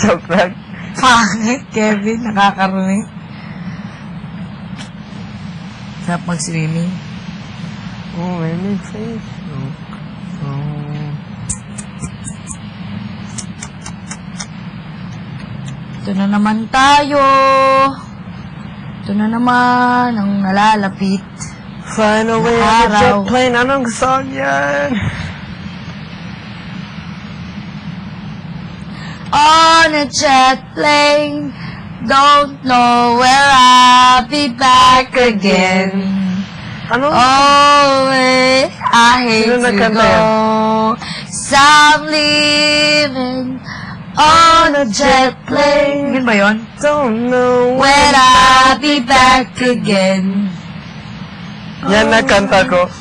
Joke lang. Pangit, Kevin. Nakakarinig. Sarap mag-swimming. Oh, may may face. Oh. Oh. Ito na naman tayo. Ito na naman ang nalalapit. Flying away on a jet plane. Anong song yan? On a jet plane, don't know where I'll be back again. Ano? Oh, eh, I hate Sino to nagkanta go. So I'm leaving on a jet plane. Yun ba yun? Don't know When I'll be back again. Yan na kanta ko.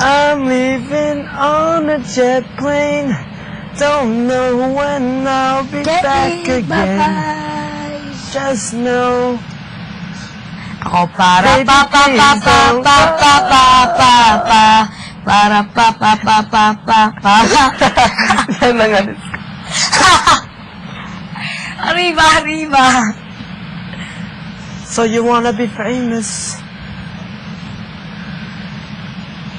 I'm leaving on a jet plane. Don't know when I'll be back Baby, again. bye-bye. Just know. Ako para Baby, pa pa pa pa don't pa pa pa pa pa para pa pa pa pa pa pa Yan na nga. Arriba, arriba. So you wanna be famous?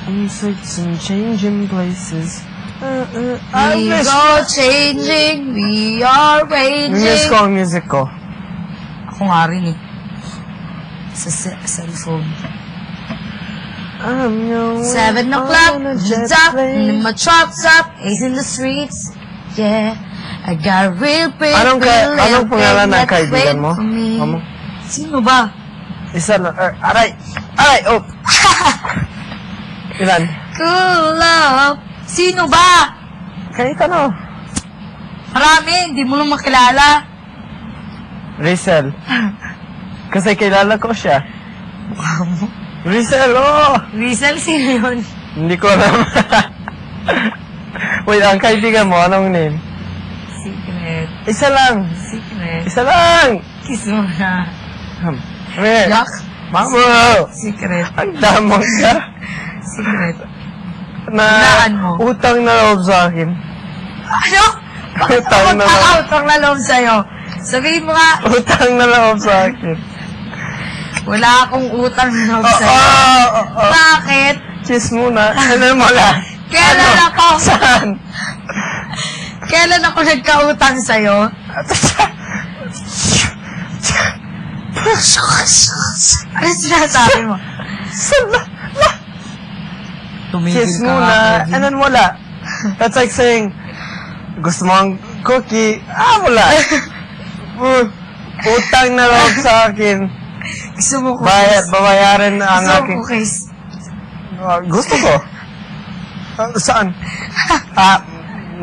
I'm searching, changing places. Uh, uh, We miss, go changing, we are miss raging. ko ang music ko. Ako nga rin eh. Sa se- cellphone. I'm going Seven o'clock, top, plane. and my truck's up, ace in the streets. Yeah, I got a real pretty Anong, ka, real anong pangalan ng kaibigan mo? Amo? Sino ba? Isa lang. er, aray! Aray! Oh! Ilan? Cool love. Sino ba? Kahit ano. Marami, hindi mo lang makilala. Rizel. Kasi kilala ko siya. Rizel, oh! Rizal, sino yun? Hindi ko alam. Wait, ang kaibigan mo, anong name? Secret. Isa lang! Secret. Isa lang! Kiss mo na. Hmm. Re, Yak. Mamo! Secret. Ang damang ka. Secret. Na Hulaan mo. utang na loob sa akin. Ano? Utang na mag-out ang lalong sa'yo? Sabihin mo nga, Utang na loob sa akin. wala akong utang na loob Oh, sa'yo. oh, oh, oh. Bakit? Cheers muna. Ano mo lang? Kailan ako? Saan? Kailan ako nagkautang sa'yo? Ano sinasabi mo? Saan? Tumigil Kiss ka muna. And then wala. That's like saying, gusto mo ang cookie? Ah, wala. Uh, utang na loob sa akin. Gusto mo ko Bayad, babayaran na ang Gusto aking... mo kiss? Ah, gusto ko. Ah, saan? ah,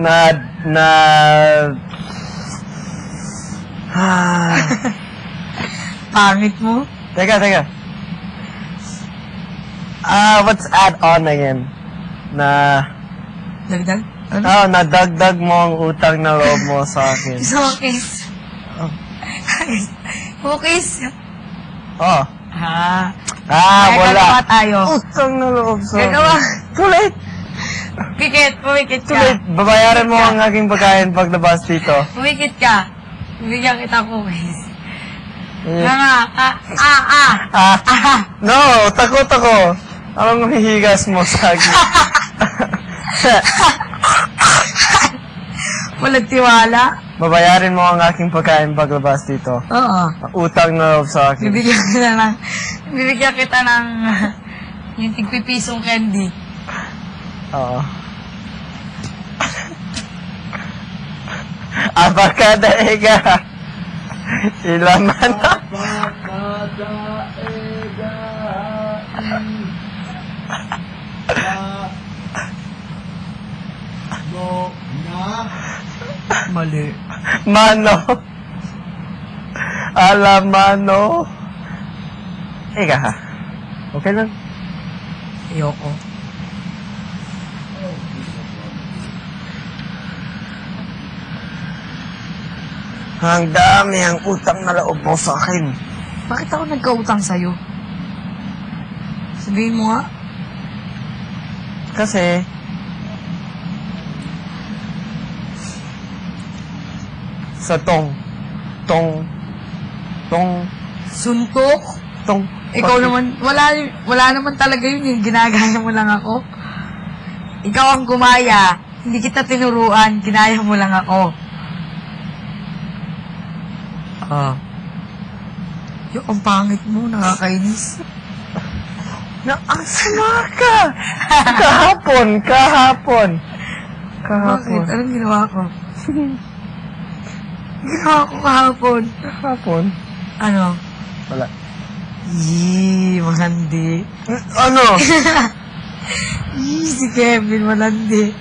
na... Na... Ah, Pangit mo? teka, teka. Ah, what's add on again? Na... Dagdag? Ano? Oh, nadagdag mo ang utang na loob mo sa akin. Gusto mo kiss? Oh. Mo kiss? Oh. Ha? Ah, Kaya wala. gagawa tayo. Utang na loob sa akin. Gagawa. Late. Pikit, pumikit ka. late. Babayaran mo ang aking pagkain paglabas dito. Pumikit ka. Bibigyan kita ko kiss. Eh. Nga nga. Ah, ah, ah. Ah, Ah. no, takot ako. Anong hihigas mo sa akin? Walang tiwala. Babayarin mo ang aking pagkain paglabas dito. Oo. Utang na loob sa akin. Bibigyan kita ng, bibigyan kita ng, yung tigpipisong candy. Oo. Abakada ega. Ilaman na. Mali. Mano. Alamano. Ega ha. Okay lang. Ayoko. Ang dami ang utang na loob mo sa akin. Bakit ako nagkautang sa'yo? Sabihin mo nga. Kasi, sa tong. Tong. Tong. Suntok? Tong. Ikaw naman, wala, wala naman talaga yun eh. Ginagaya mo lang ako. Ikaw ang gumaya. Hindi kita tinuruan. Ginaya mo lang ako. Ah. Yung ang pangit mo, nakakainis. Na, ang sama ka! kahapon, kahapon. Bakit? Kahapon. Anong ginawa ko? ginawa ko kahapon. Kahapon. Ano? Wala. Yee, malandi. Ano? Yee, si Kevin, malandi.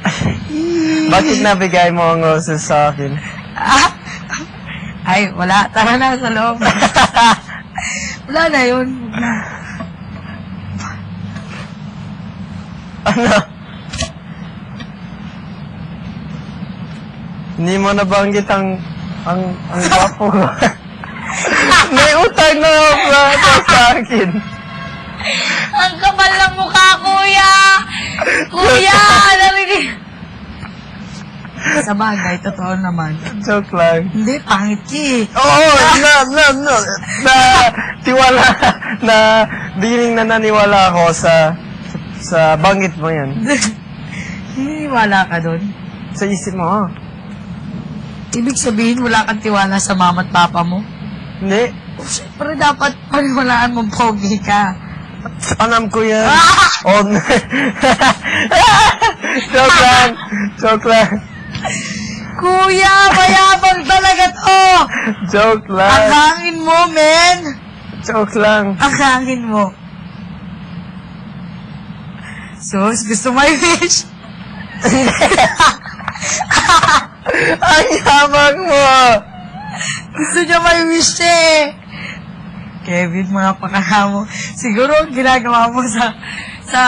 Yee. Bakit nabigay mo ang roses sa akin? Ah! Ay, wala. Tara na sa loob. wala na yun. Na. Ano? Hindi mo nabanggit ang ang ang gwapo. May utang na plato sa akin. Ang kapal ng mukha, kuya! Kuya! Narinig! Sa bagay, totoo naman. Joke lang. Hindi, pangit ki. Oo, na, na, na, na, tiwala, na, beginning na naniwala ako sa, sa banggit mo yan. Hiniwala ka doon. Sa isip mo, oh. Ibig sabihin, wala kang tiwala sa mama at papa mo. Hindi. O, syempre, dapat paniwalaan mong pogi ka. Alam ko yan. Ah! Oh, joke lang. Joke lang. Kuya, mayabang talaga to! Joke Ang lang. hangin mo, men! Joke lang. Ang hangin mo. Sus, gusto mo yung wish? Ang yabang mo. Gusto niya may wish eh. Kevin, mga pakala mo. Siguro, ang ginagawa mo sa, sa,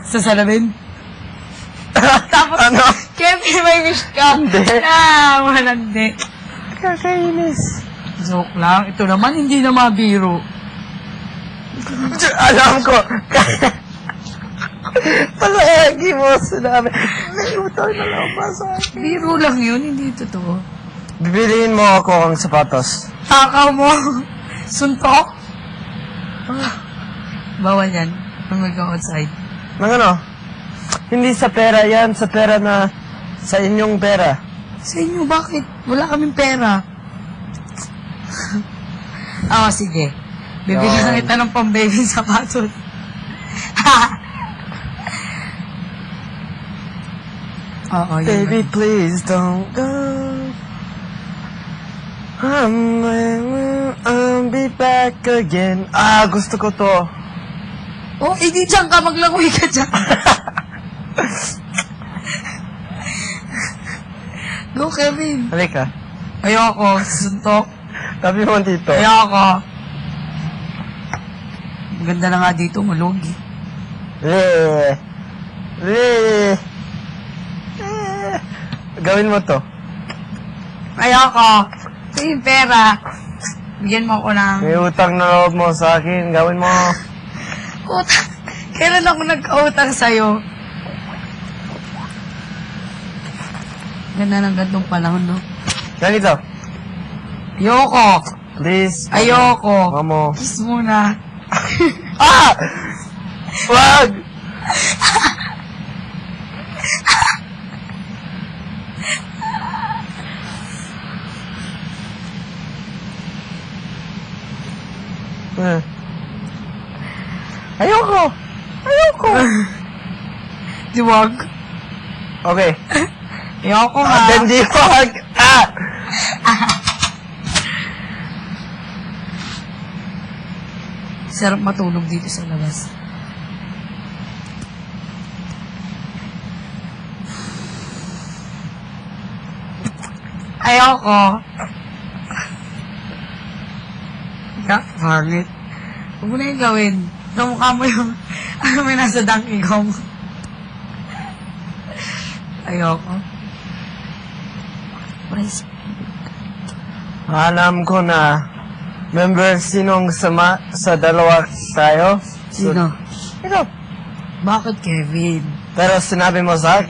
sa salamin. Tapos, Ano? Kevin, may wish ka. Hindi. Ah, malandi. Kakainis. Joke lang. Ito naman, hindi na mabiro. Alam ko. Palagi mo sinabi. May utang na lang ba sa akin? Biro lang yun, hindi totoo. Bibiliin mo ako ang sapatos. Takaw mo. Suntok. Ah, bawal yan. We go outside. Nang ano? Hindi sa pera yan, sa pera na sa inyong pera. Sa inyo, bakit? Wala kaming pera. Ah, sige. Bibili Yan. na kita ng pang-baby sapatos. Oo, yun. Baby, please don't go. I'm, I'll be back again. Ah, gusto ko to. Oh, hindi dyan ka. Maglangoy ka dyan. Go, Kevin. Halika. Ayoko. Suntok. Tabi mo dito. Ayoko. Maganda na nga dito, malugi. Le. Le. Eh. Gawin mo to. Ayoko. Ito yung pera. Bigyan mo ako ng... May utang na loob mo sa akin. Gawin mo. Utang. Kailan ako nagkautang sa'yo? Ganda ng gantong panahon, no? Ganito. Ayoko. Please. Ayoko. Mamo. Kiss muna. Ah! Wag! Eh. Ayoko! Ayoko! Di wag. Okay. Ayoko nga. Ah, then di wag! Ah! Sarap matulog dito sa labas. Ayoko. Ka, pangit. Huwag mo na yung gawin. Kamukha mo yung, ano may nasa donkey kong. Ayoko. Praise. Alam ko na. Member, sinong sama sa dalawa tayo? Sino? Ikaw. Bakit Kevin? Pero sinabi mo sa akin,